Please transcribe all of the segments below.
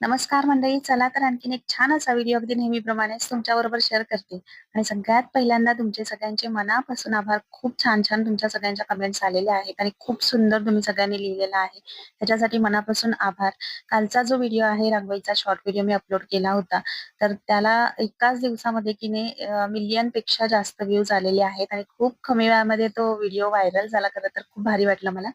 नमस्कार मंडळी. चला तर आणखीन एक छान असा व्हिडिओ अगदी नेहमीप्रमाणेच तुमच्याबरोबर शेअर करते आणि सगळ्यात पहिल्यांदा तुमचे सगळ्यांचे मनापासून आभार. खूप छान-छान तुमच्या सगळ्यांच्या कमेंट्स आलेल्या आहेत आणि खूप सुंदर तुम्ही सगळ्यांनी लिहिलेलं आहे. त्याच्यासाठी मनापासून आभार. कालचा जो व्हिडिओ आहे रांगोळीचा शॉर्ट व्हिडिओ मी अपलोड केला होता. तर त्याला एकाच दिवसामध्ये की नाही मिलियनपेक्षा जास्त व्ह्यूज आलेले आहेत आणि खूप कमी वेळामध्ये तो व्हिडिओ व्हायरल झाला. खरं तर खूप भारी वाटलं मला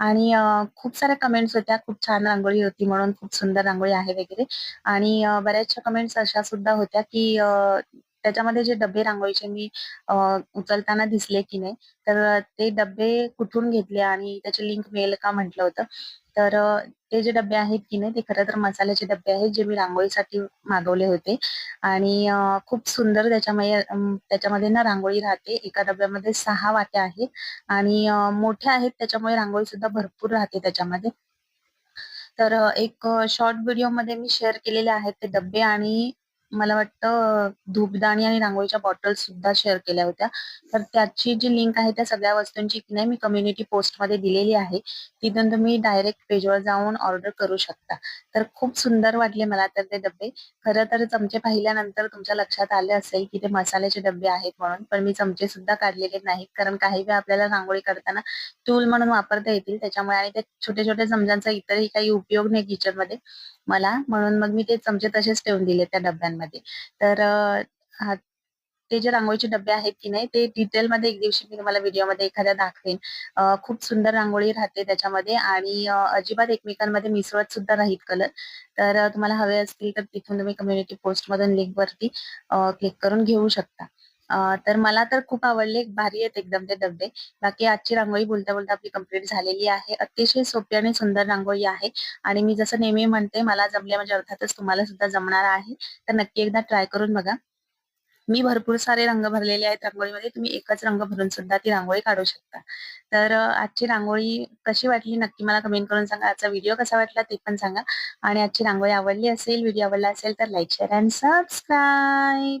आणि खूप साऱ्या कमेंट्स होत्या. खूप छान रांगोळी होती म्हणून, खूप सुंदर रांगोळी आहे वगैरे आणि बऱ्याचशा कमेंट्स अशा सुद्धा होत्या, की त्याच्यामध्ये जे डब्बे रांगोळीचे मी उचलताना दिसले की नाही, तर ते डब्बे कुठून घेतले आणि त्याची लिंक मिळेल का म्हटलं होतं. तर ते जे डब्बे आहेत की नाही, ते खरं तर मसाल्याचे डब्बे आहेत, जे मी रांगोळीसाठी मागवले होते आणि खूप सुंदर त्याच्यामध्ये त्याच्यामध्ये ना रांगोळी राहते. एका डब्यामध्ये सहा वाट्या आहेत आणि मोठ्या आहेत त्याच्यामुळे रांगोळी सुद्धा भरपूर राहते त्याच्यामध्ये. तर एक शॉर्ट शॉर्ट व्हिडिओमध्ये मी शेअर केलेले आहेत ते डब्बे आणि मला वाटतं धूपदाणी आणि रांगोळीच्या बॉटल सुद्धा शेअर केल्या होत्या. तर त्याची जी लिंक आहे त्या सगळ्या वस्तूंची की नाही मी कम्युनिटी पोस्टमध्ये दिलेली आहे. तिथून तुम्ही डायरेक्ट पेजवर जाऊन ऑर्डर करू शकता. तर खूप सुंदर वाटले मला तर ते डब्बे. खरं तर चमचे पाहिल्यानंतर तुमच्या लक्षात आले असेल, की ते मसाल्याचे डब्बे आहेत म्हणून. पण मी चमचे सुद्धा काढलेले नाहीत. कारण काही वेळा आपल्याला रांगोळी करताना टूल म्हणून वापरता येतील त्याच्यामुळे आणि त्या छोट्या-छोट्या चमच्यांचा इतरही काही उपयोग नाही किचनमध्ये मला. म्हणून मग मी ते चमचे तसेच ठेवून दिले त्या डब्यांमध्ये. तर ते जे रांगोळीचे डबे आहेत की नाही ते डिटेलमध्ये एक दिवशी मी तुम्हाला व्हिडिओमध्ये एखाद्या दाखवेन. खूप सुंदर रांगोळी राहते त्याच्यामध्ये आणि अजिबात एकमेकांमध्ये मिसळत सुद्धा राहील कलर. तर तुम्हाला हवे असतील तर तिथून तुम्ही कम्युनिटी पोस्टमधून लिंकवरती वरती क्लिक करून घेऊ शकता. तर मला तर खूप आवडले. भारी आहेत एकदम ते डबे बाकी आजची रांगोळी बोलता-बोलता आपली कंप्लीट झालेली आहे. अतिशय सोपी आणि सुंदर रांगोळी आहे आणि मी जसं नेहमी म्हणते मला जमले म्हणजे अर्थातच तुम्हाला सुद्धा जमणार आहे. तर नक्की एकदा ट्राय करून बघा. मी भरपूर सारे रंग भरलेले आहेत रांगोळीमध्ये. तुम्ही एकच रंग भरून सुद्धा ती रांगोळी काढू शकता. तर आजची रांगोळी कशी वाटली नक्की मला कमेंट करून सांगा. आजचा व्हिडिओ कसा वाटला ते पण सांगा आणि आजची रांगोळी आवडली असेल, व्हिडिओ आवडला असेल तर लाईक, शेअर अँड सबस्क्राईब.